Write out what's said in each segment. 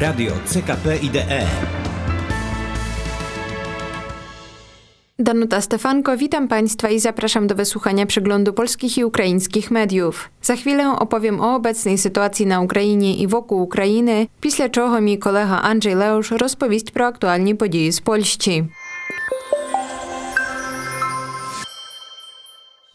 Radio CKP IDE. Danuta Stefanko, witam Państwa i zapraszam do wysłuchania przeglądu polskich i ukraińskich mediów. Za chwilę opowiem o obecnej sytuacji na Україні і wokół України, після чого мій колега Анджей Леуш розповість про актуальні події з Польщі.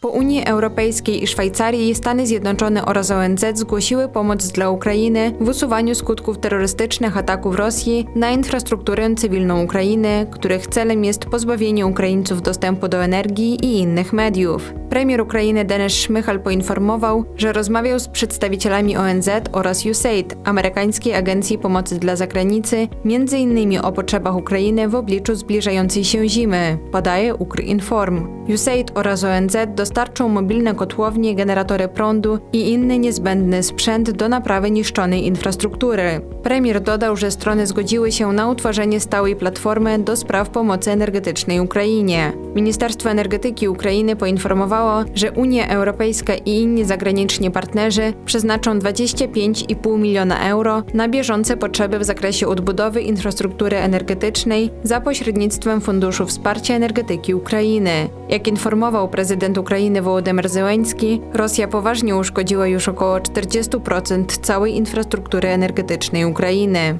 Po Unii Europejskiej i Szwajcarii Stany Zjednoczone oraz ONZ zgłosiły pomoc dla Ukrainy w usuwaniu skutków terrorystycznych ataków Rosji na infrastrukturę cywilną Ukrainy, których celem jest pozbawienie Ukraińców dostępu do energii i innych mediów. Premier Ukrainy Denis Szmychal poinformował, że rozmawiał z przedstawicielami ONZ oraz USAID, amerykańskiej agencji pomocy dla zagranicy, m.in. o potrzebach Ukrainy w obliczu zbliżającej się zimy, podaje Ukrinform. USAID oraz ONZ dostarczą mobilne kotłownie, generatory prądu i inny niezbędny sprzęt do naprawy niszczonej infrastruktury. Premier dodał, że strony zgodziły się na utworzenie stałej platformy do spraw pomocy energetycznej Ukrainie. Ministerstwo Energetyki Ukrainy poinformowało, że Unia Europejska i inni zagraniczni partnerzy przeznaczą 25,5 miliona euro na bieżące potrzeby w zakresie odbudowy infrastruktury energetycznej za pośrednictwem Funduszu Wsparcia Energetyki Ukrainy. Jak informował prezydent Ukrainy Wołodymyr Zełenski, Rosja poważnie uszkodziła już około 40% całej infrastruktury energetycznej Ukrainy.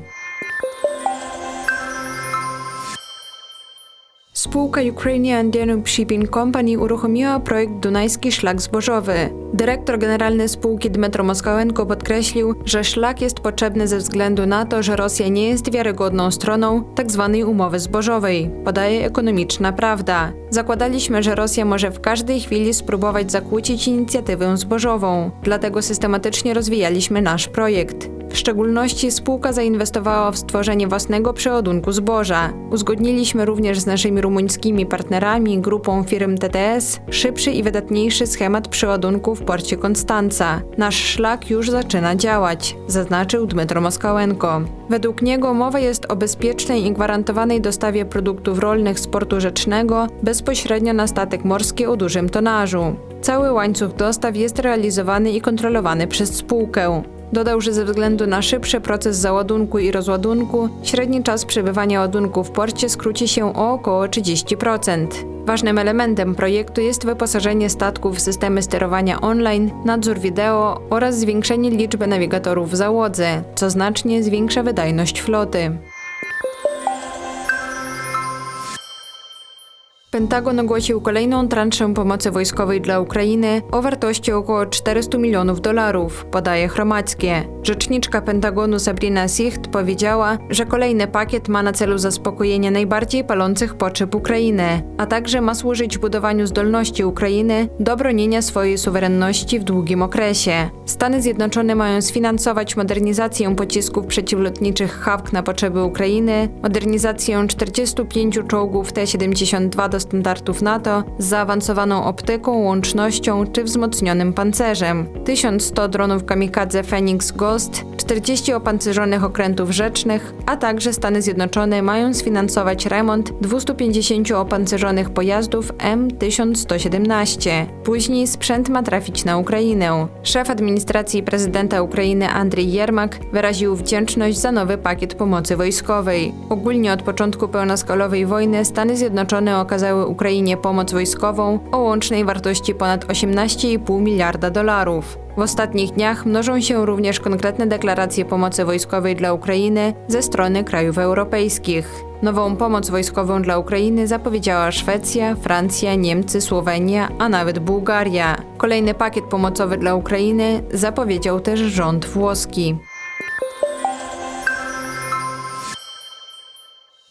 Spółka Ukrainian Danube Shipping Company uruchomiła projekt Dunajski Szlak Zbożowy. Dyrektor generalny spółki Dmytro Moskawenko podkreślił, że szlak jest potrzebny ze względu na to, że Rosja nie jest wiarygodną stroną tzw. umowy zbożowej, podaje ekonomiczna prawda. Zakładaliśmy, że Rosja może w każdej chwili spróbować zakłócić inicjatywę zbożową, dlatego systematycznie rozwijaliśmy nasz projekt. W szczególności spółka zainwestowała w stworzenie własnego przeładunku zboża. Uzgodniliśmy również z naszymi rumuńskimi partnerami, grupą firm TTS, szybszy i wydatniejszy schemat przeładunku w porcie Konstanca. Nasz szlak już zaczyna działać, zaznaczył Dmytro Moskawenko. Według niego mowa jest o bezpiecznej i gwarantowanej dostawie produktów rolnych z portu rzecznego bezpośrednio na statek morski o dużym tonażu. Cały łańcuch dostaw jest realizowany i kontrolowany przez spółkę. Dodał, że ze względu na szybszy proces załadunku i rozładunku, średni czas przebywania ładunku w porcie skróci się o około 30%. Ważnym elementem projektu jest wyposażenie statków w systemy sterowania online, nadzór wideo oraz zwiększenie liczby nawigatorów w załodze, co znacznie zwiększa wydajność floty. Pentagon ogłosił kolejną transzę pomocy wojskowej dla Ukrainy o wartości około 400 milionów dolarów, podaje Chromackie. Rzeczniczka Pentagonu Sabrina Sicht powiedziała, że kolejny pakiet ma na celu zaspokojenie najbardziej palących potrzeb Ukrainy, a także ma służyć budowaniu zdolności Ukrainy do bronienia swojej suwerenności w długim okresie. Stany Zjednoczone mają sfinansować modernizację pocisków przeciwlotniczych Hawk na potrzeby Ukrainy, modernizację 45 czołgów T-72 do standardów NATO z zaawansowaną optyką, łącznością czy wzmocnionym pancerzem, 1100 dronów kamikadze Phoenix Ghost, 40 opancerzonych okrętów rzecznych, a także Stany Zjednoczone mają sfinansować remont 250 opancerzonych pojazdów M1117. Później sprzęt ma trafić na Ukrainę. Szef administracji prezydenta Ukrainy Andrzej Jermak wyraził wdzięczność za nowy pakiet pomocy wojskowej. Ogólnie od początku pełnoskalowej wojny Stany Zjednoczone okazały Ukrainie pomoc wojskową o łącznej wartości ponad 18,5 miliarda dolarów. W ostatnich dniach mnożą się również konkretne deklaracje pomocy wojskowej dla Ukrainy ze strony krajów europejskich. Nową pomoc wojskową dla Ukrainy zapowiedziała Szwecja, Francja, Niemcy, Słowenia, a nawet Bułgaria. Kolejny pakiet pomocowy dla Ukrainy zapowiedział też rząd włoski.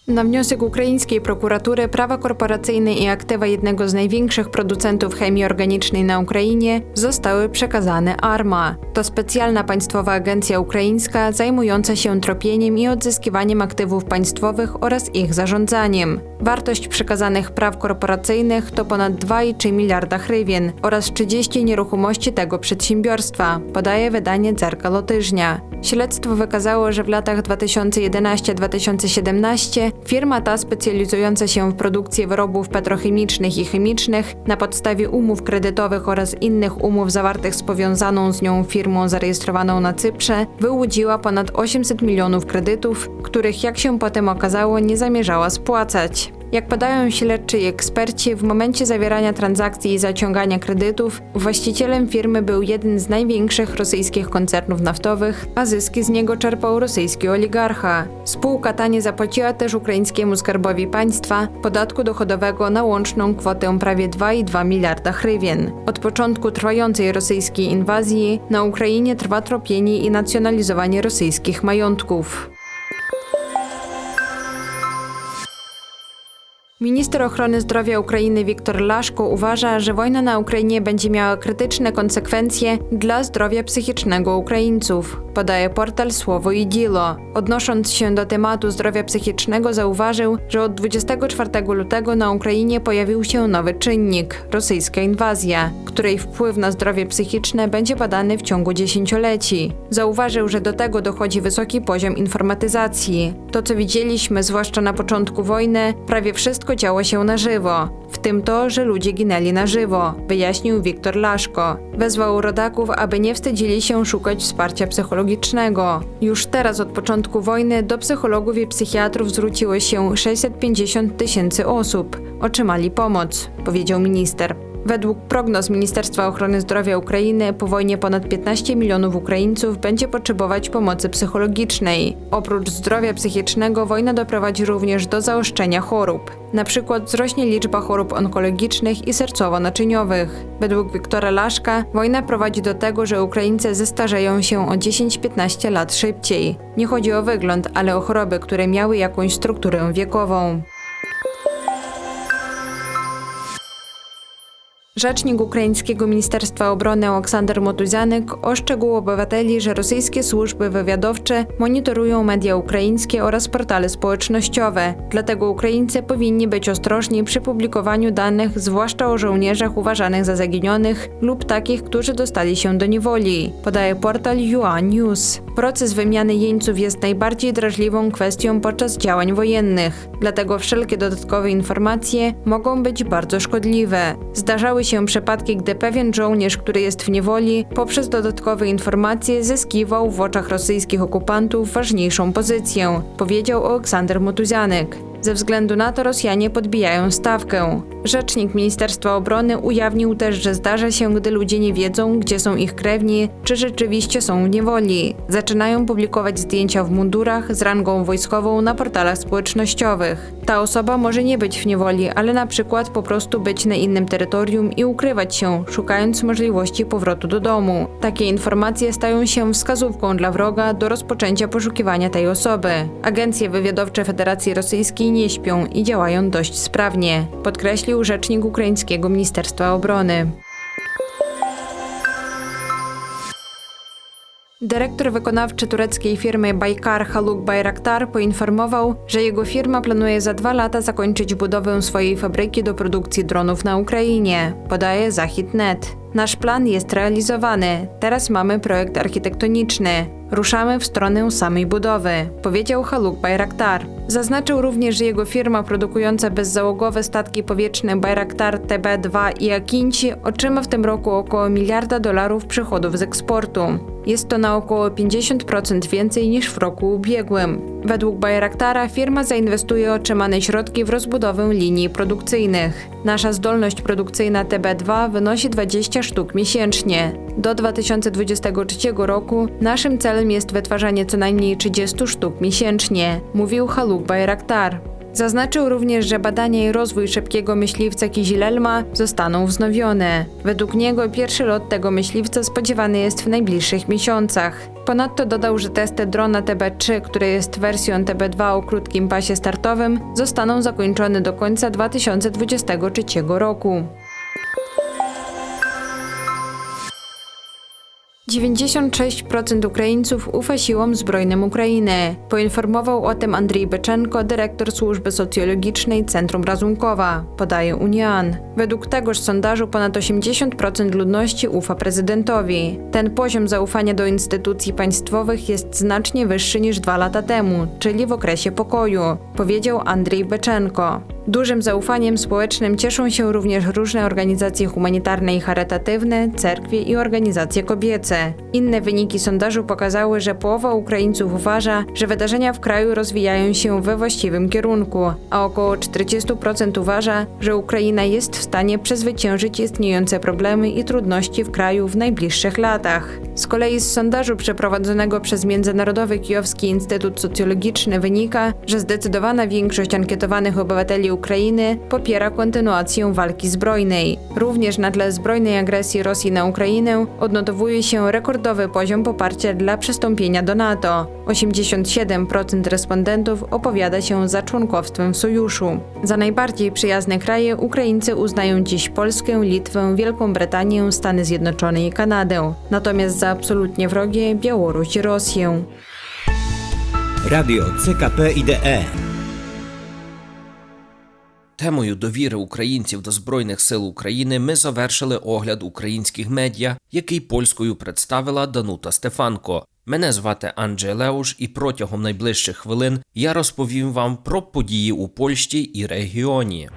Na wniosek ukraińskiej prokuratury prawa korporacyjne i aktywa jednego z największych producentów chemii organicznej na Ukrainie zostały przekazane ARMA. To specjalna państwowa agencja ukraińska zajmująca się tropieniem i odzyskiwaniem aktywów państwowych oraz ich zarządzaniem. Wartość przekazanych praw korporacyjnych to ponad 2,3 miliarda hrywien oraz 30 nieruchomości tego przedsiębiorstwa, podaje wydanie Zerkalo Tyżnia. Śledztwo wykazało, że w latach 2011-2017 firma ta specjalizująca się w produkcji wyrobów petrochemicznych i chemicznych na podstawie umów kredytowych oraz innych umów zawartych z powiązaną z nią firmą zarejestrowaną na Cyprze wyłudziła ponad 800 milionów kredytów, których jak się potem okazało nie zamierzała spłacać. Jak podają śledczy i eksperci, w momencie zawierania transakcji i zaciągania kredytów, właścicielem firmy był jeden z największych rosyjskich koncernów naftowych, a zyski z niego czerpał rosyjski oligarcha. Spółka ta nie zapłaciła też ukraińskiemu skarbowi państwa podatku dochodowego na łączną kwotę prawie 2,2 miliarda hrywien. Od początku trwającej rosyjskiej inwazji na Ukrainie trwa tropienie i nacjonalizowanie rosyjskich majątków. Minister ochrony zdrowia Ukrainy Wiktor Laszko uważa, że wojna na Ukrainie będzie miała krytyczne konsekwencje dla zdrowia psychicznego Ukraińców, podaje portal Słowo i Dilo. Odnosząc się do tematu zdrowia psychicznego, zauważył, że od 24 lutego na Ukrainie pojawił się nowy czynnik rosyjska inwazja, której wpływ na zdrowie psychiczne będzie badany w ciągu dziesięcioleci. Zauważył, że do tego dochodzi wysoki poziom informatyzacji. To, co widzieliśmy, zwłaszcza na początku wojny, prawie wszystko działo się na żywo, w tym to, że ludzie ginęli na żywo, wyjaśnił Wiktor Laszko. Wezwał rodaków, aby nie wstydzili się szukać wsparcia psychologicznego. Już teraz od początku wojny do psychologów i psychiatrów zwróciło się 650 tysięcy osób. Otrzymali pomoc, powiedział minister. Według prognoz Ministerstwa Ochrony Zdrowia Ukrainy po wojnie ponad 15 milionów Ukraińców będzie potrzebować pomocy psychologicznej. Oprócz zdrowia psychicznego wojna doprowadzi również do zaostrzenia chorób. Na przykład wzrośnie liczba chorób onkologicznych i sercowo-naczyniowych. Według Wiktora Laszka wojna prowadzi do tego, że Ukraińcy zestarzeją się o 10-15 lat szybciej. Nie chodzi o wygląd, ale o choroby, które miały jakąś strukturę wiekową. Rzecznik ukraińskiego Ministerstwa Obrony Oksander Motuzianek oszczegół obywateli, że rosyjskie służby wywiadowcze monitorują media ukraińskie oraz portale społecznościowe. Dlatego Ukraińcy powinni być ostrożni przy publikowaniu danych, zwłaszcza o żołnierzach uważanych za zaginionych lub takich, którzy dostali się do niewoli, podaje portal UA News. Proces wymiany jeńców jest najbardziej drażliwą kwestią podczas działań wojennych, dlatego wszelkie dodatkowe informacje mogą być bardzo szkodliwe. Zdarzały się przypadki, gdy pewien żołnierz, który jest w niewoli, poprzez dodatkowe informacje zyskiwał w oczach rosyjskich okupantów ważniejszą pozycję, powiedział Aleksander Motuzianek. Ze względu na to Rosjanie podbijają stawkę. Rzecznik Ministerstwa Obrony ujawnił też, że zdarza się, gdy ludzie nie wiedzą, gdzie są ich krewni, czy rzeczywiście są w niewoli. Zaczynają publikować zdjęcia w mundurach z rangą wojskową na portalach społecznościowych. Ta osoba może nie być w niewoli, ale na przykład po prostu być na innym terytorium i ukrywać się, szukając możliwości powrotu do domu. Takie informacje stają się wskazówką dla wroga do rozpoczęcia poszukiwania tej osoby. Agencje wywiadowcze Federacji Rosyjskiej nie śpią i działają dość sprawnie, podkreślił rzecznik ukraińskiego Ministerstwa Obrony. Dyrektor wykonawczy tureckiej firmy Baykar Haluk Bayraktar poinformował, że jego firma planuje za dwa lata zakończyć budowę swojej fabryki do produkcji dronów na Ukrainie, podaje Zahid.net. Nasz plan jest realizowany. Teraz mamy projekt architektoniczny. Ruszamy w stronę samej budowy, powiedział Haluk Bayraktar. Zaznaczył również, że jego firma produkująca bezzałogowe statki powietrzne Bayraktar TB2 i Akinci otrzyma w tym roku około miliarda dolarów przychodów z eksportu. Jest to na około 50% więcej niż w roku ubiegłym. Według Bayraktara firma zainwestuje otrzymane środki w rozbudowę linii produkcyjnych. Nasza zdolność produkcyjna TB2 wynosi 20 sztuk miesięcznie. Do 2023 roku naszym celem jest wytwarzanie co najmniej 30 sztuk miesięcznie, mówił Haluk Bayraktar. Zaznaczył również, że badania i rozwój szybkiego myśliwca Kizilelma zostaną wznowione. Według niego pierwszy lot tego myśliwca spodziewany jest w najbliższych miesiącach. Ponadto dodał, że testy drona TB3, który jest wersją TB2 o krótkim pasie startowym, zostaną zakończone do końca 2023 roku. 96% Ukraińców ufa siłom zbrojnym Ukrainy. Poinformował o tym Andrzej Beczenko, dyrektor służby socjologicznej Centrum Razunkowa, podaje Unian. Według tegoż sondażu ponad 80% ludności ufa prezydentowi. Ten poziom zaufania do instytucji państwowych jest znacznie wyższy niż dwa lata temu, czyli w okresie pokoju, powiedział Andrzej Beczenko. Dużym zaufaniem społecznym cieszą się również różne organizacje humanitarne i charytatywne, cerkwie i organizacje kobiece. Inne wyniki sondażu pokazały, że połowa Ukraińców uważa, że wydarzenia w kraju rozwijają się we właściwym kierunku, a około 40% uważa, że Ukraina jest w stanie przezwyciężyć istniejące problemy i trudności w kraju w najbliższych latach. Z kolei z sondażu przeprowadzonego przez Międzynarodowy Kijowski Instytut Socjologiczny wynika, że zdecydowana większość ankietowanych obywateli Ukrainy popiera kontynuację walki zbrojnej. Również na tle zbrojnej agresji Rosji na Ukrainę odnotowuje się rekordowy poziom poparcia dla przystąpienia do NATO. 87% respondentów opowiada się za członkowstwem w sojuszu. Za najbardziej przyjazne kraje Ukraińcy uznają dziś Polskę, Litwę, Wielką Brytanię, Stany Zjednoczone i Kanadę. Natomiast za absolutnie wrogie Białoruś i Rosję. Radio CKP IDE. Темою довіри українців до Збройних сил України ми завершили огляд українських медіа, який польською представила Данута Стефанко. Мене звати Анджей Леуш, і протягом найближчих хвилин я розповім вам про події у Польщі і регіоні.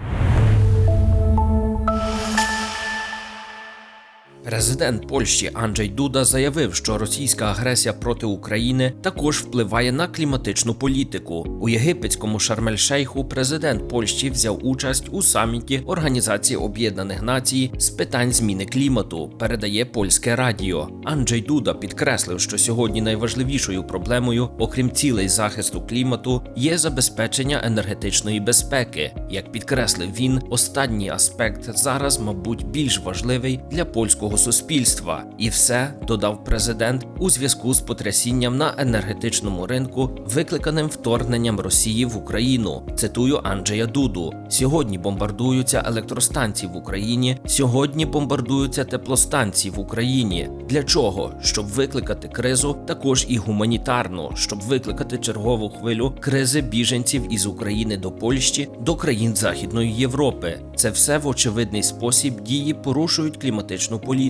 Президент Польщі Анджей Дуда заявив, що російська агресія проти України також впливає на кліматичну політику. У єгипетському Шармель-Шейху президент Польщі взяв участь у саміті Організації Об'єднаних Націй з питань зміни клімату. Передає польське радіо. Анджей Дуда підкреслив, що сьогодні найважливішою проблемою, окрім цілей захисту клімату, є забезпечення енергетичної безпеки. Як підкреслив він, останній аспект зараз, мабуть, більш важливий для польського суспільства. І все додав президент у зв'язку з потрясінням на енергетичному ринку, викликаним вторгненням Росії в Україну. Цитую Анджея Дуду: сьогодні бомбардуються електростанції в Україні, сьогодні бомбардуються теплостанції в Україні. Для чого? Щоб викликати кризу, також і гуманітарну, щоб викликати чергову хвилю кризи біженців із України до Польщі, до країн Західної Європи. Це все в очевидний спосіб дії порушують кліматичну політику.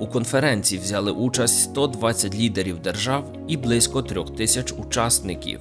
У конференції взяли участь 120 лідерів держав і близько трьох тисяч учасників.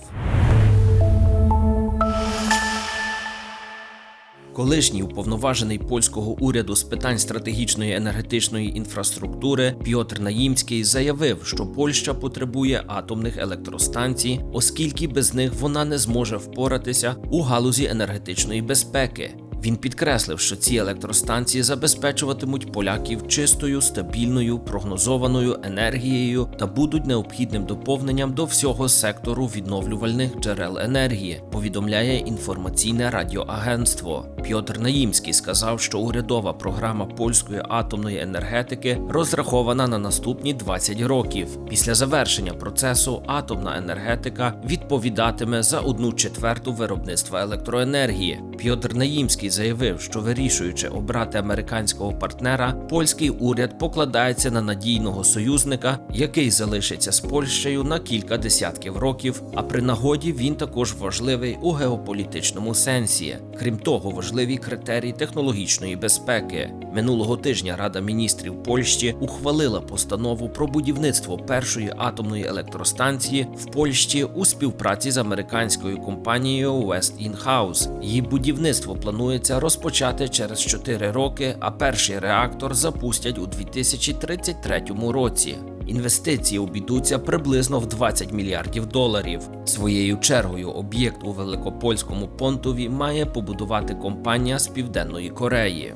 Колишній уповноважений польського уряду з питань стратегічної енергетичної інфраструктури Пьотр Наїмський заявив, що Польща потребує атомних електростанцій, оскільки без них вона не зможе впоратися у галузі енергетичної безпеки. Він підкреслив, що ці електростанції забезпечуватимуть поляків чистою, стабільною, прогнозованою енергією та будуть необхідним доповненням до всього сектору відновлювальних джерел енергії. Повідомляє інформаційне радіоагентство. Пьотр Наїмський сказав, що урядова програма польської атомної енергетики розрахована на наступні 20 років. Після завершення процесу атомна енергетика відповідатиме за одну четверту виробництва електроенергії. Пьотр Наїмський заявив, що вирішуючи обрати американського партнера, польський уряд покладається на надійного союзника, який залишиться з Польщею на кілька десятків років. А при нагоді він також важливий у геополітичному сенсі. Крім того, важливі критерії технологічної безпеки. Минулого тижня Рада міністрів Польщі ухвалила постанову про будівництво першої атомної електростанції в Польщі у співпраці з американською компанією Westinghouse. Її будівництво планується розпочати через 4 роки, а перший реактор запустять у 2033 році. Інвестиції обійдуться приблизно в 20 мільярдів доларів. Своєю чергою об'єкт у Великопольському понтові має побудувати компанія з Південної Кореї.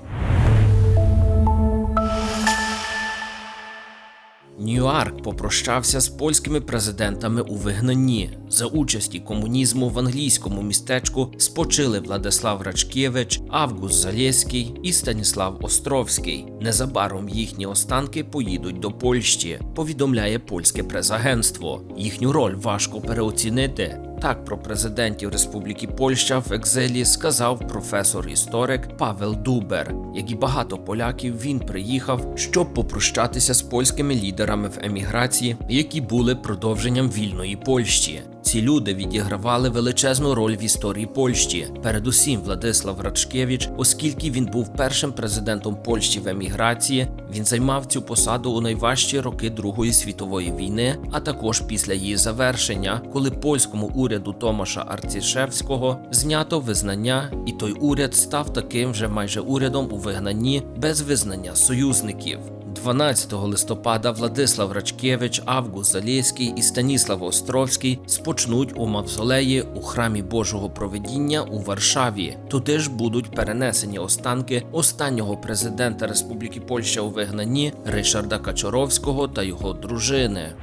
Ньюарк попрощався з польськими президентами у вигнанні. За участі комунізму в англійському містечку спочили Владислав Рачкєвич, Август Залєський і Станіслав Островський. Незабаром їхні останки поїдуть до Польщі, повідомляє польське прес-агентство. Їхню роль важко переоцінити. Так про президентів Республіки Польща в екзилі сказав професор-історик Павел Дубер. Як і багато поляків, він приїхав, щоб попрощатися з польськими лідерами в еміграції, які були продовженням вільної Польщі. Ці люди відігравали величезну роль в історії Польщі. Передусім Владислав Рачкевич, оскільки він був першим президентом Польщі в еміграції, він займав цю посаду у найважчі роки Другої світової війни, а також після її завершення, коли польському уряду Томаша Арцішевського знято визнання, і той уряд став таким же майже урядом у вигнанні без визнання союзників. 12 листопада Владислав Рачкевич, Август Залєський і Станіслав Островський спочнуть у мавзолеї у храмі Божого проведіння у Варшаві. Туди ж будуть перенесені останки останнього президента Республіки Польща у вигнанні Ришарда Качоровського та його дружини.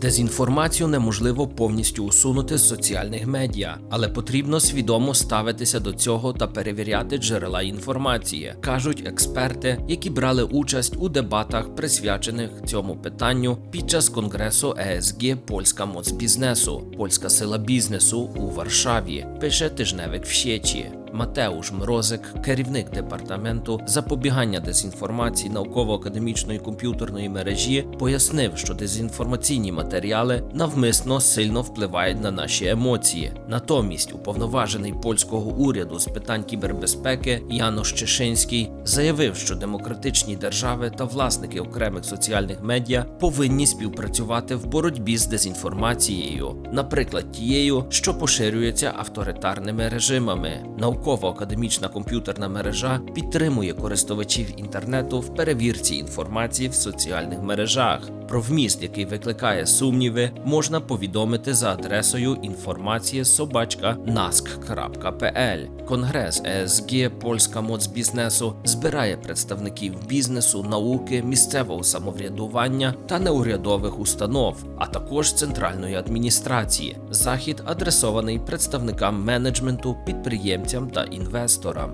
Дезінформацію неможливо повністю усунути з соціальних медіа, але потрібно свідомо ставитися до цього та перевіряти джерела інформації, кажуть експерти, які брали участь у дебатах, присвячених цьому питанню під час конгресу ЕСГ Польська моц бізнесу, польська сила бізнесу у Варшаві. Пише тижневик в Щечі. Матеуш Мрозик, керівник департаменту запобігання дезінформації науково-академічної комп'ютерної мережі, пояснив, що дезінформаційні матеріали навмисно сильно впливають на наші емоції. Натомість, уповноважений польського уряду з питань кібербезпеки Янош Чешинський заявив, що демократичні держави та власники окремих соціальних медіа повинні співпрацювати в боротьбі з дезінформацією, наприклад, тією, що поширюється авторитарними режимами. Науково-академічна комп'ютерна мережа підтримує користувачів інтернету в перевірці інформації в соціальних мережах. Про вміст, який викликає сумніви, можна повідомити за адресою інформація собачка nask.pl. Конгрес ЕСГ Польська моц бізнесу збирає представників бізнесу, науки, місцевого самоврядування та неурядових установ, а також центральної адміністрації. Захід адресований представникам менеджменту, підприємцям та інвесторам.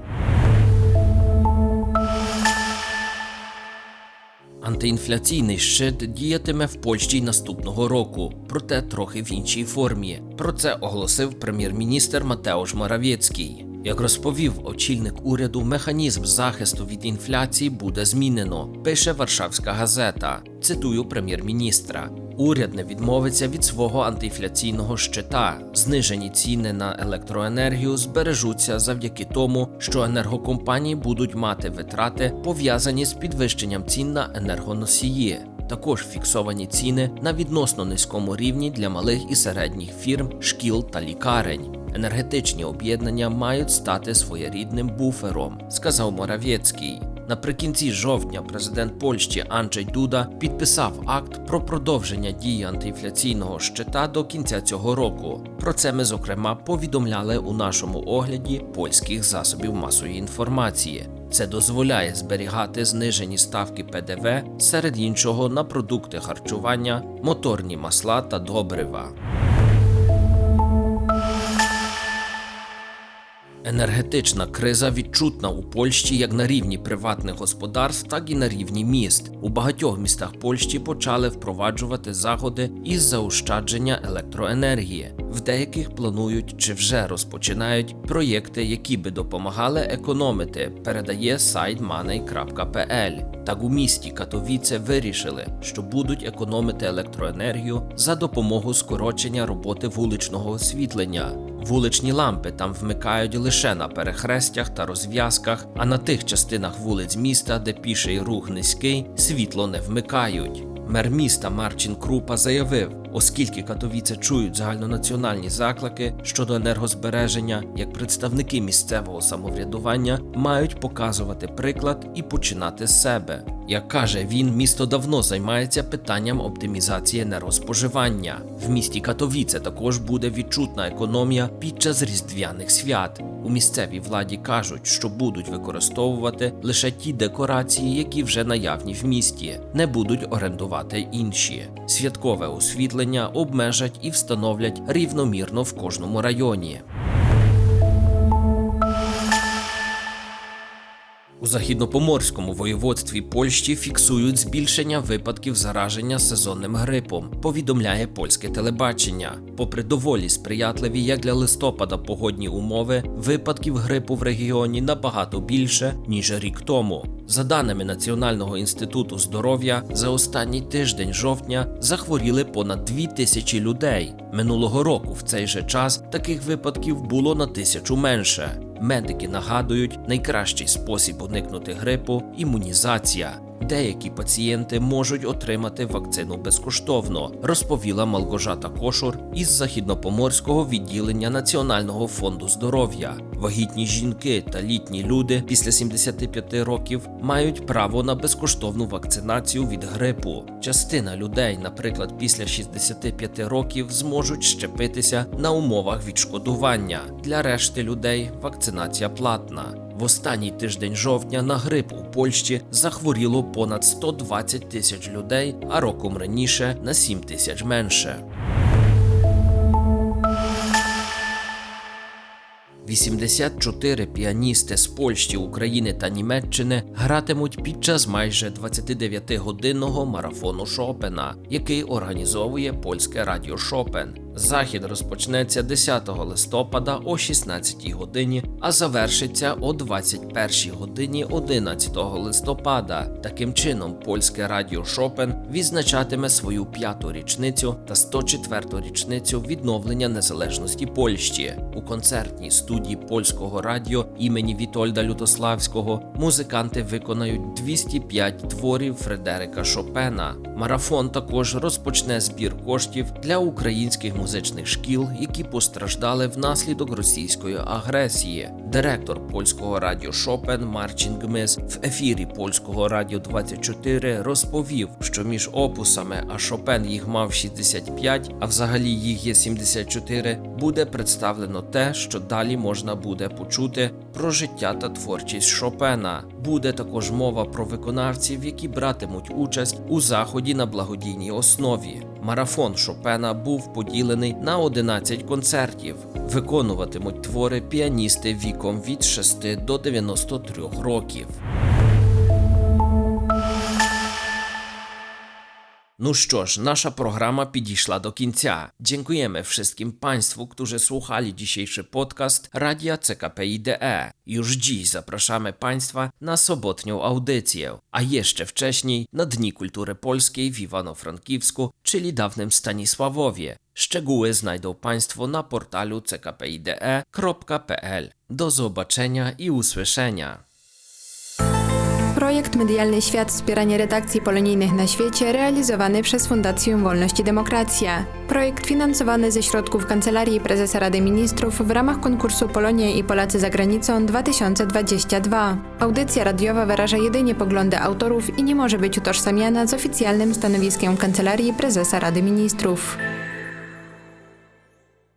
Антиінфляційний щит діятиме в Польщі наступного року, проте трохи в іншій формі. Про це оголосив прем'єр-міністр Матеуш Моравєцький. Як розповів очільник уряду, механізм захисту від інфляції буде змінено, пише Варшавська газета. Цитую прем'єр-міністра. Уряд не відмовиться від свого антиінфляційного щита. Знижені ціни на електроенергію збережуться завдяки тому, що енергокомпанії будуть мати витрати, пов'язані з підвищенням цін на енергоносії. Також фіксовані ціни на відносно низькому рівні для малих і середніх фірм, шкіл та лікарень. Енергетичні об'єднання мають стати своєрідним буфером, сказав Моравєцький. Наприкінці жовтня президент Польщі Анджей Дуда підписав акт про продовження дії антиінфляційного щита до кінця цього року. Про це ми зокрема повідомляли у нашому огляді польських засобів масової інформації. Це дозволяє зберігати знижені ставки ПДВ серед іншого на продукти харчування, моторні масла та добрива. Енергетична криза відчутна у Польщі як на рівні приватних господарств, так і на рівні міст. У багатьох містах Польщі почали впроваджувати заходи із заощадження електроенергії. В деяких планують чи вже розпочинають проєкти, які би допомагали економити. Передає сайт money.pl. Так у місті Катовіце вирішили, що будуть економити електроенергію за допомогою скорочення роботи вуличного освітлення. Вуличні лампи там вмикають лише на перехрестях та розв'язках, а на тих частинах вулиць міста, де піший рух низький, світло не вмикають. Мер міста Марчин Крупа заявив, оскільки катовіце чують загальнонаціональні заклики щодо енергозбереження, як представники місцевого самоврядування мають показувати приклад і починати з себе. Як каже він, місто давно займається питанням оптимізації енергоспоживання. В місті Катовіце також буде відчутна економія під час різдвяних свят. У місцевій владі кажуть, що будуть використовувати лише ті декорації, які вже наявні в місті, не будуть орендувати інші. Святкове освітлення обмежать і встановлять рівномірно в кожному районі. У західнопоморському воєводстві Польщі фіксують збільшення випадків зараження сезонним грипом, повідомляє польське телебачення. Попри доволі сприятливі як для листопада погодні умови, випадків грипу в регіоні набагато більше ніж рік тому. За даними Національного інституту здоров'я, за останній тиждень жовтня захворіли понад дві тисячі людей. Минулого року в цей же час таких випадків було на тисячу менше. Медики нагадують, найкращий спосіб уникнути грипу імунізація. Деякі пацієнти можуть отримати вакцину безкоштовно, розповіла Малгожата Кошур із західнопоморського відділення Національного фонду здоров'я. Вагітні жінки та літні люди після 75 років мають право на безкоштовну вакцинацію від грипу. Частина людей, наприклад, після 65 років, зможуть щепитися на умовах відшкодування. Для решти людей вакцинація платна. В останній тиждень жовтня на грип у Польщі захворіло понад 120 тисяч людей, а роком раніше на 7 тисяч менше. 84 піаністи з Польщі, України та Німеччини гратимуть під час майже 29-годинного марафону Шопена, який організовує польське радіо Шопен. Захід розпочнеться 10 листопада о 16 годині, а завершиться о 21 годині 11 листопада. Таким чином, польське радіо Шопен відзначатиме свою п'яту річницю та 104-ту річницю відновлення незалежності Польщі. У концертній студії польського радіо імені Вітольда Лютославського музиканти виконають 205 творів Фредерика Шопена. Марафон також розпочне збір коштів для українських музичних шкіл, які постраждали внаслідок російської агресії. Директор польського радіо Шопен Марчин Гмиз в ефірі польського радіо 24 розповів, що між опусами, а Шопен їх мав 65, а взагалі їх є 74, буде представлено те, що далі можна буде почути про життя та творчість Шопена. Буде також мова про виконавців, які братимуть участь у заході на благодійній основі. Марафон Шопена був поділений на 11 концертів. Виконуватимуть твори піаністи віком від 6 до 93 років. No cóż, nasza programa підійшла do końca. Dziękujemy wszystkim Państwu, którzy słuchali dzisiejszy podcast Radia CKP IDE. Już dziś zapraszamy Państwa na sobotnią audycję, a jeszcze wcześniej na Dni Kultury Polskiej w Iwano-Frankiwsku, czyli dawnym Stanisławowie. Szczegóły znajdą Państwo na portalu ckpide.pl. Do zobaczenia i usłyszenia. Projekt Medialny Świat Wspieranie redakcji polonijnych na świecie realizowany przez Fundację Wolność i Demokracja. Projekt finansowany ze środków Kancelarii Prezesa Rady Ministrów w ramach konkursu Polonia i Polacy za granicą 2022. Audycja radiowa wyraża jedynie poglądy autorów i nie może być utożsamiana z oficjalnym stanowiskiem Kancelarii Prezesa Rady Ministrów.